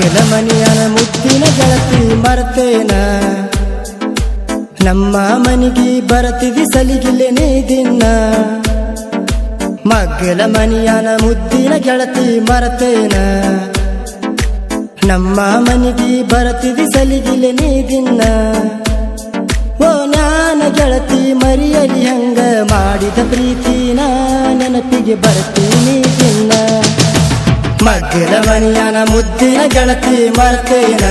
ಮಗ್ಗಲ ಮನೆಯನ ಮುದ್ದಿನ ಗೆಳತಿ ಮರ್ತೇನ? ನಮ್ಮ ಮನಿಗೆ ಬರತಿದಿ ಸಲಿಗಿಲೆ ನೀ ದಿನ ಮಗ್ಗಲ ಮನಿಯನ ಮುದ್ದಿನ ಗೆಳತಿ ಮರ್ತೇನ? ನಮ್ಮ ಮನಿಗೆ ಬರತಿದಿ ಸಲಿಗಿಲ್ಲ ದಿನ. ಓ, ನಾನ ಗೆಳತಿ ಮರಿಯಲಿ ಹಂಗ ಮಾಡಿದ ಪ್ರೀತಿನ ನೆನಪಿಗೆ ಬರ್ತೀನಿ ಮಗ್ಗಲ ಮನಿಯನ ಮುದ್ದಿನ ಗೆಳತಿ ಮರ್ತೇನ.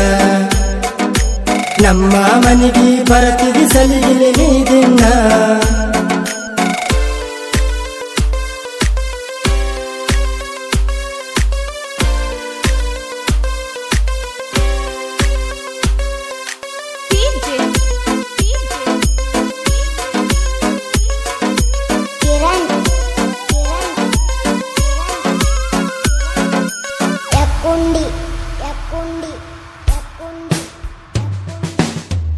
ನಮ್ಮ ಮನೆಗೆ ಬರತಿದಿ ಸಲಿಗಿಲಿ ನೀ ದಿನ.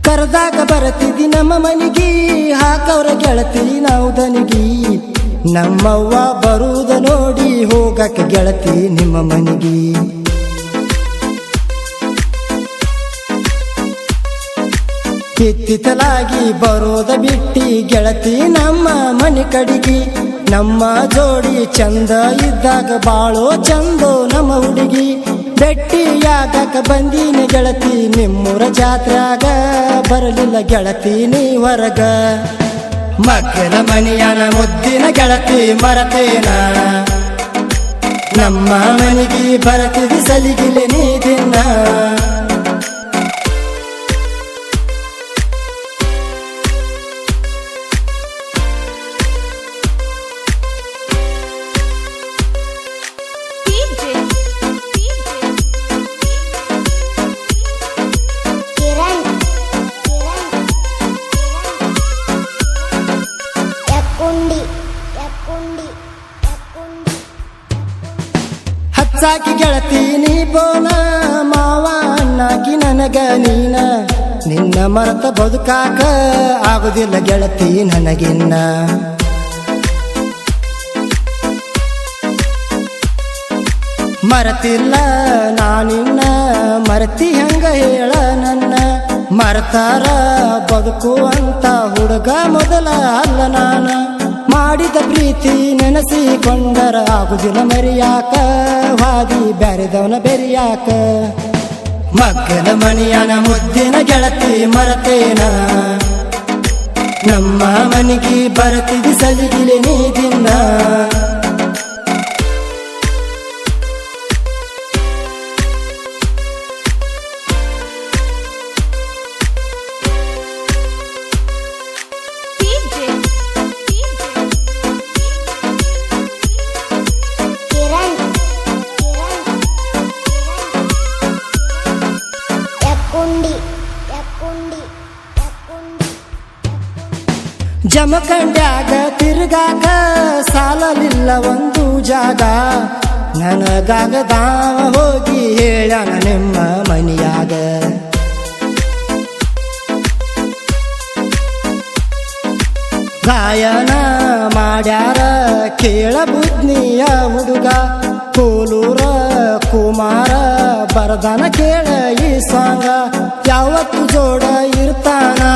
ಕರೆದಾಗ ಬರತಿದಿ ನಮ್ಮ ಮನಿಗಿ, ಹಾಕವ್ರ ಗೆಳತಿ ನಾವು ದನಿಗಿ. ನಮ್ಮವ್ವ ಬರುವುದ ನೋಡಿ ಹೋಗಕ್ಕೆ ಗೆಳತಿ ನಿಮ್ಮ ಮನಿಗಿ. ಕಿತ್ತಿತಲಾಗಿ ಬರೋದ ಬಿಟ್ಟಿ ಗೆಳತಿ ನಮ್ಮ ಮನೆ ಕಡಿಗಿ. ನಮ್ಮ ಜೋಡಿ ಚಂದ ಇದ್ದಾಗ ಬಾಳೋ ಚಂದೋ ನಮ್ಮ ಹುಡುಗಿ. ಭೆಟ್ಟಿಯಾಗಕ ಬಂದೀನಿ ಗೆಳತಿ, ನಿಮ್ಮೂರ ಜಾತ್ರಾಗ ಬರಲಿಲ್ಲ ಗೆಳತಿ ನೀ ಹೊರಗ. ಮಗ್ಗಲ ಮನೆಯನ, ಮುದ್ದಿನ ಗೆಳತಿ ಮರತೇನ. ನಮ್ಮ ಮನೆಗೆ ಬರತಿದಿ ಸಲಿಗಿಲೆ ನೀ ದಿನ. ಹಚ್ಚಾಕಿ ಗೆಳತೀನಿ ಬೋನ ಮಾವ ಅಣ್ಣಾಕಿ ನನಗ ನೀನ. ನಿನ್ನ ಮರತ ಬದುಕಾಕ ಆಗುದಿಲ್ಲ ಗೆಳತಿ ನನಗಿನ್ನ. ಮರತಿಲ್ಲ ನಾನಿನ್ನ, ಮರತಿ ಹೆಂಗ ಹೇಳ ನನ್ನ. ಮರತಾರ ಬದುಕು ಅಂತ ಹುಡುಗ ಮೊದಲ ಅಲ್ಲ ನಾನ. ಮಾಡಿದ ಪ್ರೀತಿ ನೆನೆಸಿಕೊಂಡರ ಆಗುದಿಲ್ಲ ಮರಿಯಾಕ. ವಾದಿ ಬ್ಯಾರಿದವನ ಬೆರಿಯಾಕ. ಮಗ್ಗದ ಮನೆಯನ ಮುದ್ದಿನ ಗೆಳತಿ ಮರತೇನ. ನಮ್ಮ ಮನೆಗೆ ಬರತಿದಿ ಸಲಿಗಿಲೆ ನೀ ಜಮಖಂಡ್ಯಾಗ ತಿರುಗಾಕ ಸಾಲಲಿಲ್ಲ ಒಂದು ಜಾಗ. ನನಗಾಗದಾವ ಹೋಗಿ ಹೇಳಣ ನಿಮ್ಮ ಮನಿಯಾಗ. ಗಾಯನ ಮಾಡ್ಯಾರ ಕೇಳ ಬುದ್ನಿಯ ಹುಡುಗ. ಕೋಲೂರ ಕುಮಾರ ಬರದನ ಕೇಳ ಈ ಸಾಂಗ. ಯಾವತ್ತು ಜೋಡ ಇರ್ತಾನ?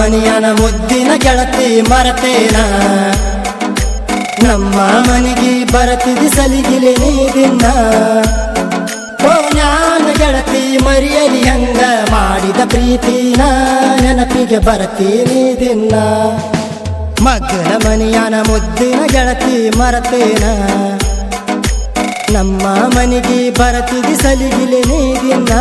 ಮಣಿಯನ ಮುದ್ದಿನ ಗೆಳತಿ ಮರತೇನ. ನಮ್ಮ ಮನೆಗೆ ಬರತಿದಿ ಸಲಿಗಿಲೆ ನೀ ದಿನ ಓ ಜ್ಞಾನ ಗೆಳತಿ ಮರಿಯಲಿ ಹಂಗ ಮಾಡಿದ ಪ್ರೀತಿನ ನೆನಪಿಗೆ ಬರತಿ ನೀದಿನ್ನ. ಮಗನ ಮನೆಯನ ಮುದ್ದಿನ ಗೆಳತಿ ಮರತೇನ. ನಮ್ಮ ಮನೆಗೆ ಬರತಿದಿ ಸಲಿಗಿಲೆ ನೀ ದಿನ